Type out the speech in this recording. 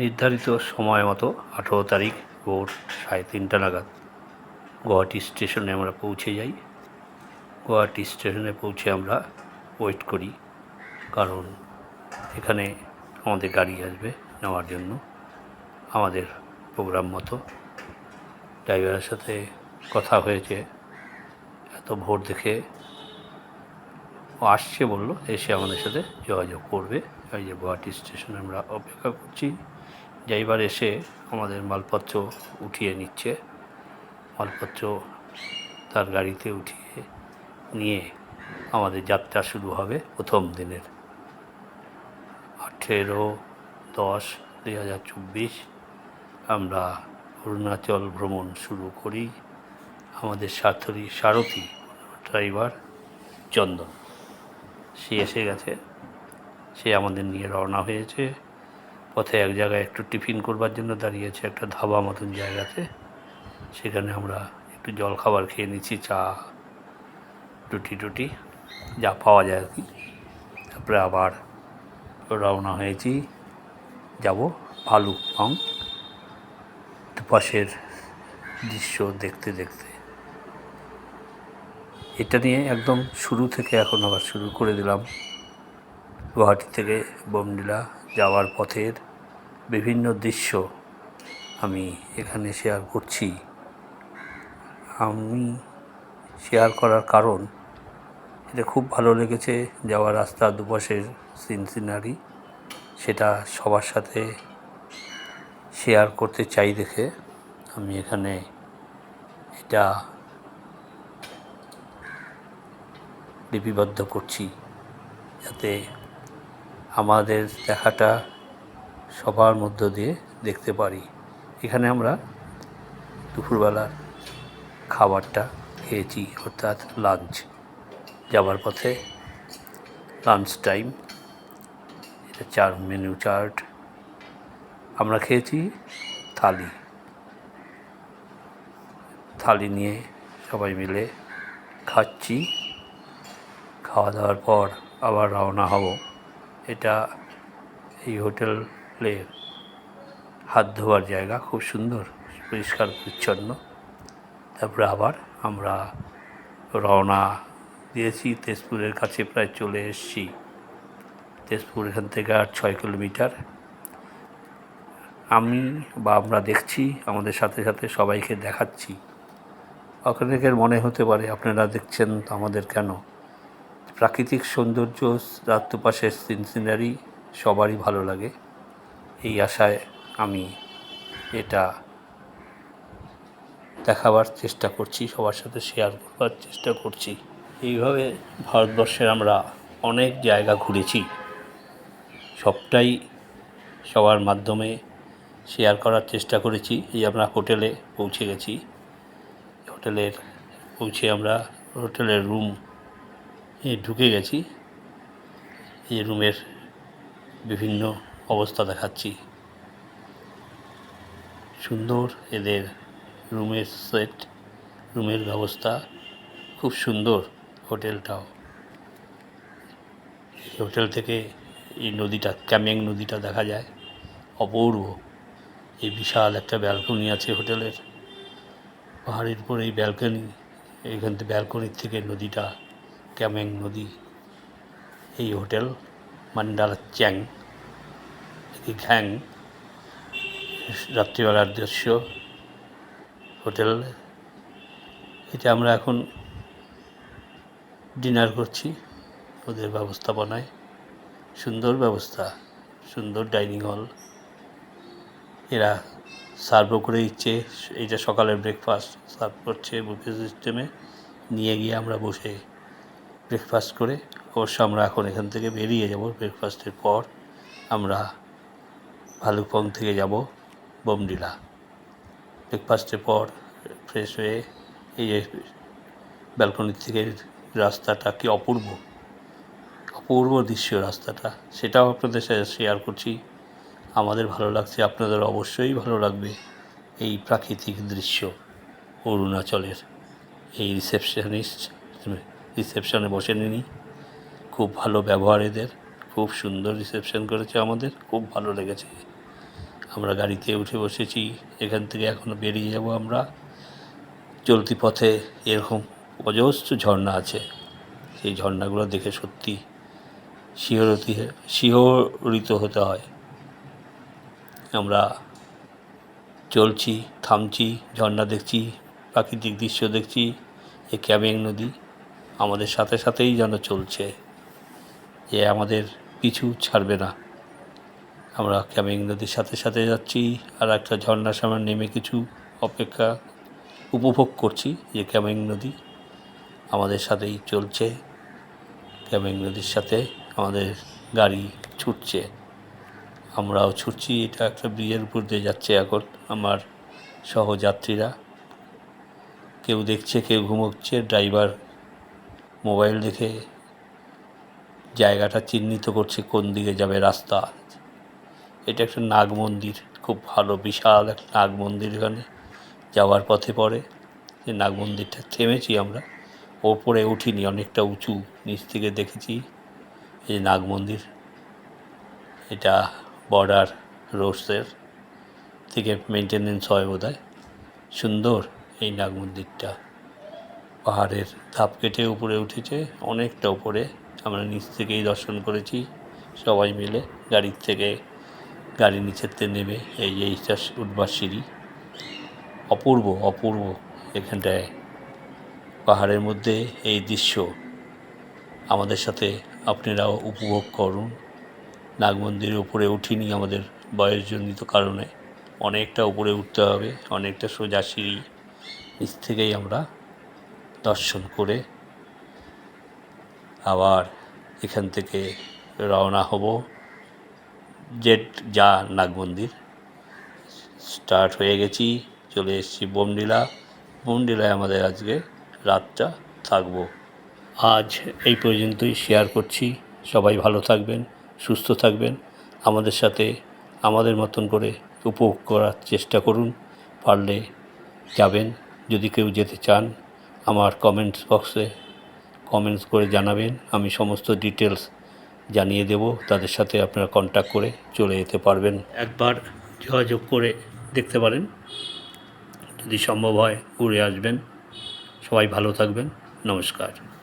নির্ধারিত সময় মতো আঠেরো তারিখ ভোর সাড়ে তিনটা নাগাদ গুয়াহাটি স্টেশনে আমরা পৌঁছে যাই। গুয়াহাটি স্টেশনে পৌঁছে আমরা ওয়েট করি, কারণ এখানে আমাদের গাড়ি আসবে নেওয়ার জন্য, আমাদের প্রোগ্রাম মতো। ড্রাইভারের সাথে কথা হয়েছে, এত ভোর দেখে ও আসছে বলল, এসে আমাদের সাথে যোগাযোগ করবে। এই যে গুয়াহাটি স্টেশনে আমরা অপেক্ষা করছি, যাইবার এসে আমাদের মালপত্র উঠিয়ে নিচ্ছে। মালপত্র তার গাড়িতে উঠিয়ে নিয়ে আমাদের যাত্রা শুরু হবে প্রথম দিনের। আঠেরো দশ দুই হাজার চব্বিশ আমরা অরুণাচল ভ্রমণ শুরু করি আমাদের সাথী সারথি ড্রাইভার চন্দন। সে এসে গেছে। সে আমাদের নিয়ে রওনা হয়েছে। পথে এক জায়গায় একটু টিফিন করবার জন্য দাঁড়িয়েছে একটা ধাবা মতন জায়গাতে। সেখানে আমরা একটু জল খাবার খেয়ে নিচ্ছি, চা টুটি টুটি, যা পাওয়া যায় আর কি। তারপরে আবার রওনা হয়েছি। যাব ভালুকপং। পাশের দৃশ্য দেখতে দেখতে। এটা নিয়ে একদম শুরু থেকে এখন আবার শুরু করে দিলাম। গুয়াহাটি থেকে বোমডিলা যাওয়ার পথের বিভিন্ন দৃশ্য আমি এখানে শেয়ার করছি। আমি শেয়ার করার কারণ, এটা খুব ভালো লেগেছে যাওয়ার রাস্তা দুপাশের সিন সিনারি সেটা সবার সাথে শেয়ার করতে চাই দেখে আমি এখানে এটা লিপিবদ্ধ করছি, যাতে আমাদের দেখাটা সবার মধ্য দিয়ে দেখতে পারি। এখানে আমরা দুপুরবেলার খাবারটা খেয়েছি, অর্থাৎ লাঞ্চ যাবার পথে লাঞ্চ টাইম এটা চার মেনু চার্ট আমরা খেয়েছি থালি। থালি নিয়ে সবাই মিলে খাচ্ছি। খাওয়া দাওয়ার পর আবার রওনা হব। এটা এই হোটেলের হাত ধোয়ার জায়গা, খুব সুন্দর, পরিষ্কার, পরিচ্ছন্ন। তারপরে আবার আমরা রওনা দিয়েছি তেজপুরের কাছে, প্রায় চলে এসেছি। তেজপুর এখান থেকে আর ছয় কিলোমিটার। আমি বা আমরা দেখছি, আমাদের সাথে সাথে সবাইকে দেখাচ্ছি। অনেকের মনে হতে পারে, আপনারা দেখছেন তো আমাদের কেন? প্রাকৃতিক সৌন্দর্য রাত্রপাশের সিন সিনারি সবারই ভালো লাগে। এই আশায় আমি এটা দেখাবার চেষ্টা করছি, সবার সাথে শেয়ার করবার চেষ্টা করছি। এইভাবে ভারতবর্ষের আমরা অনেক জায়গা ঘুরেছি। সবটাই সবার মাধ্যমে শেয়ার করার চেষ্টা করেছি। এই আমরা হোটেলে পৌঁছে গেছি। হোটেলের, পৌঁছে আমরা হোটেলের রুম ঢুকে গেছি। এই রুমের বিভিন্ন অবস্থা দেখাচ্ছি। সুন্দর এদের রুমের সেট, রুমের ব্যবস্থা, খুব সুন্দর হোটেলটাও। হোটেল থেকে এই নদীটা, ক্যামেং নদীটা দেখা যায়। অপূর্ব। এই বিশাল একটা ব্যালকনি আছে হোটেলের। পাহাড়ের উপর এই ব্যালকনি, এইখান থেকে ব্যালকনির থেকে নদীটা ক্যামেং নদী। এই হোটেল মান্ডালা চ্যাং। এই ঘ্যাং। রাত্রিবেলার দৃশ্য। হোটেল। এটা আমরা এখন ডিনার করছি ওদের ব্যবস্থাপনায়। সুন্দর ব্যবস্থা, সুন্দর ডাইনিং হল। এরা সার্ভও করে দিচ্ছে, এইটা সকালের ব্রেকফাস্ট, সার্ভ করছে বুফে সিস্টেমে। নিয়ে গিয়ে আমরা বসে ব্রেকফাস্ট করে। অবশ্য আমরা এখন এখান থেকে বেরিয়ে যাব। ব্রেকফাস্টের পর আমরা ভালুকপং থেকে যাব বোমডিলা। ব্রেকফাস্টের পর ফ্রেশ হয়ে এই যে ব্যালকনির থেকে রাস্তাটা কি অপূর্ব? অপূর্ব দৃশ্য রাস্তাটা। সেটাও আপনাদের সাথে শেয়ার করছি। আমাদের ভালো লাগছে আপনাদের অবশ্যই ভালো লাগবে এই প্রাকৃতিক দৃশ্য অরুণাচলের। এই রিসেপশনিস্ট রিসেপশনে বসে নিনি। খুব ভালো ব্যবহার এদের। খুব সুন্দর রিসেপশন করেছে আমাদের। খুব ভালো লেগেছে। আমরা গাড়িতে উঠে বসেছি। এখান থেকে এখনও বেরিয়ে যাব আমরা। চলতি পথে এরকম অজস্র ঝর্ণা আছে। সেই ঝর্ণাগুলো দেখে সত্যি শিহরতি শিহরিত হতে হয়। আমরা চলছি, থামছি, ঝর্ণা দেখছি, প্রাকৃতিক দৃশ্য দেখছি। এই ক্যাবেং নদী। আমাদের সাথে সাথেই যেন চলছে। যে আমাদের পিছু ছাড়বে না। আমরা ক্যামিং নদীর সাথে সাথে যাচ্ছি আর একটা ঝর্ণার সামনে নেমে কিছু অপেক্ষা উপভোগ করছি যে ক্যামিং নদী আমাদের সাথেই চলছে। ক্যামিং নদীর সাথে আমাদের গাড়ি ছুটছে। আমরাও ছুটছি, এটা একটা ব্রিজের উপর দিয়ে যাচ্ছে এখন আমার সহযাত্রীরা। কেউ দেখছে, কেউ ঘুমোচ্ছে, ড্রাইভার মোবাইল দেখে জায়গাটা চিহ্নিত করছে কোন দিকে যাবে রাস্তা। এটা একটা নাগ মন্দির, খুব ভালো, বিশাল একটা নাগ মন্দির এখানে যাওয়ার পথে পড়ে। যে নাগ মন্দিরটা থেমেছি আমরা, ওপরে উঠিনি, অনেকটা উঁচু, নিচ থেকে দেখেছি এই নাগ মন্দির। এটা বর্ডার রোডসের থেকে মেনটেনেন্স হয় বোধ সুন্দর এই নাগ মন্দিরটা। পাহাড়ের ধাপ কেটে উপরে উঠেছে, অনেকটা উপরে। আমরা নিচ থেকেই দর্শন করেছি। সবাই মিলে গাড়ির থেকে গাড়ি নিচেতে নেমে এই যে এইটা উঠবার সিঁড়ি। অপূর্ব অপূর্ব এখানটায়। পাহাড়ের মধ্যে এই দৃশ্য। আমাদের সাথে আপনারাও উপভোগ করুন। নাগ মন্দিরের উপরে উঠিনি আমাদের বয়সজনিত কারণে। অনেকটা উপরে উঠতে হবে, অনেকটা সোজা সিঁড়ি। নিচ থেকেই আমরা দর্শন করে আবার এখান থেকে রওনা হব। জেট যা নাগ মন্দির। স্টার্ট হয়ে গেছি, চলে এসেছি বোমডিলা বোমডিলায় আমাদের আজকে রাতটা থাকব। আজ এই পর্যন্তই শেয়ার করছি। সবাই ভালো থাকবেন, সুস্থ থাকবেন। আমাদের সাথে আমাদের মতন করে উপভোগ করার চেষ্টা করুন। পারলে যাবেন। যদি কেউ যেতে চান আমার কমেন্টস বক্সে কমেন্টস করে জানাবেন। আমি সমস্ত ডিটেলস জানিয়ে দেব। তাদের সাথে আপনারা কন্ট্যাক্ট করে চলে যেতে পারবেন। একবার যোগাযোগ করে দেখতে পারেন। যদি সম্ভব হয়, ঘুরে আসবেন। সবাই ভালো থাকবেন। নমস্কার।